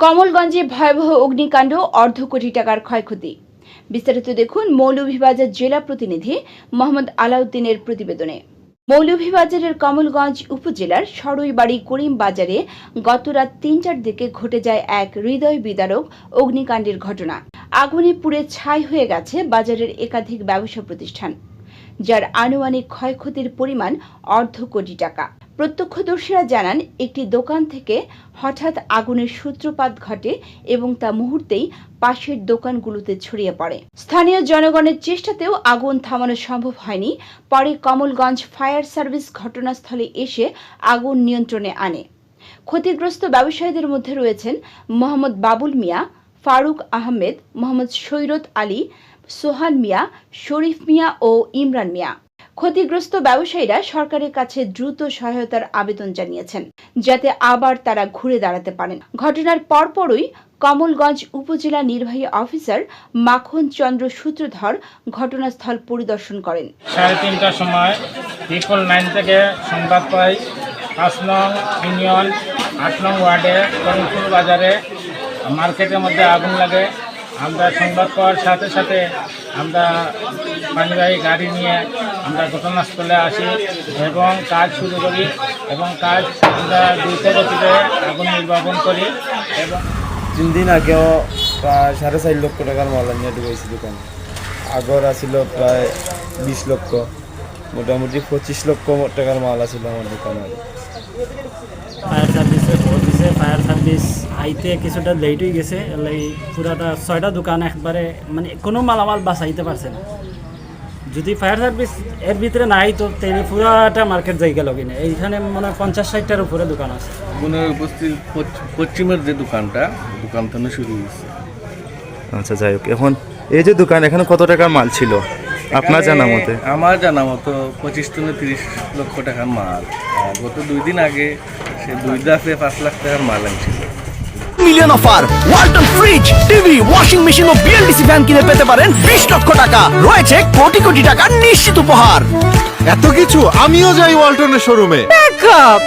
কমলগঞ্জে ভয়াবহ অগ্নিকাণ্ড, অর্ধ কোটি টাকার ক্ষয়ক্ষতি। বিস্তারিত দেখুন মৌলভীবাজার জেলা প্রতিনিধি মোহাম্মদ আলাউদ্দিনের প্রতিবেদনে। মৌলভীবাজারের কমলগঞ্জ উপজেলার সরইবাড়ি করিম বাজারে গত রাত তিনটার দিকে ঘটে যায় এক হৃদয় বিদারক অগ্নিকাণ্ডের ঘটনা। আগুনে পুড়ে ছাই হয়ে গেছে বাজারের একাধিক ব্যবসা প্রতিষ্ঠান, যার আনুমানিক ক্ষয়ক্ষতির পরিমাণ অর্ধ কোটি টাকা। প্রত্যক্ষদর্শীরা জানান, একটি দোকান থেকে হঠাৎ আগুনের সূত্রপাত ঘটে এবং তা মুহূর্তেই পাশের দোকানগুলোতে ছড়িয়ে পড়ে। স্থানীয় জনগণের চেষ্টাতেও আগুন থামানো সম্ভব হয়নি। পরে কমলগঞ্জ ফায়ার সার্ভিস ঘটনাস্থলে এসে আগুন নিয়ন্ত্রণে আনে। ক্ষতিগ্রস্ত ব্যবসায়ীদের মধ্যে রয়েছেন মোহাম্মদ বাবুল মিয়া, ফারুক আহমেদ, মোহাম্মদ সৈরত আলী, সোহান মিয়া, শরীফ মিয়া ও ইমরান মিয়া। ক্ষতিগ্রস্ত ব্যবসায়ীরা সরকারের কাছে দ্রুত সহায়তার আবেদন জানিয়েছেন, যাতে আবার তারা ঘুরে দাঁড়াতে পারেন। ঘটনার পরপরই কমলগঞ্জ উপজেলা নির্বাহী অফিসার মাখন চন্দ্র সূত্রধর ঘটনাস্থল পরিদর্শন করেন। সাড়ে তিনটার সময় পিপল নাইন থেকে সংবাদ পাই। পাঁচ নং ইউনিয়ন, আট নং ওয়ার্ডে বাজারে মার্কেটের মধ্যে আগুন লাগে। আমরা সংবাদ পাওয়ার সাথে সাথে আমরা পানিবাহী গাড়ি নিয়ে আমরা ঘটনাস্থলে আসি এবং কাজ শুরু করি এবং কাজ আমরা দ্রুত গতিতে আগুন নির্বাপন করি এবং তিন দিন আগেও প্রায় সাড়ে চার লক্ষ টাকার মাল আনিয়ে ঢুকাইছি দোকানে। আগর আছিল প্রায় বিশ লক্ষ, মোটামুটি পঁচিশ লক্ষ টাকার মাল আছিল আমার দোকানে। ফায়ার সার্ভিসে খবর দিছে ফায়ার সার্ভিস আইতে কিছুটা লেট হয়ে গেছে এই পুরাটা ছয়টা দোকান একবারে মানে কোনো মালামাল বাঁচাইতে পারছে না। যদি ফায়ার সার্ভিস এর ভিতরে নাই তো তাহলে পুরাটা মার্কেট যাই গেল কিনা। এইখানে মনে হয় পঞ্চাশ ষাটটার উপরে দোকান আছে। আগুনের উপস্থিত পশ্চ- পশ্চিমের যে দোকানটা দোকান থেকে শুরু হয়েছে। আচ্ছা যাই হোক এখন এই যে দোকান এখানে কত টাকার মাল ছিল? আপনার জানা মতে? আমার জানা মতো পঁচিশ থেকে তিরিশ লক্ষ টাকার মাল। গত দুই দিন আগে সে দুই দাফে পাঁচ লাখ টাকার মাল আনছিল। Million offer Walton fridge TV washing machine ও বিএলডিসি ফ্যান কিনে পেতে পারেন বিশ লক্ষ টাকা। রয়েছে কোটি কোটি টাকার নিশ্চিত উপহার। এত কিছু আমিও যাই ওয়ালটনের শোরুমে ব্যাকআপ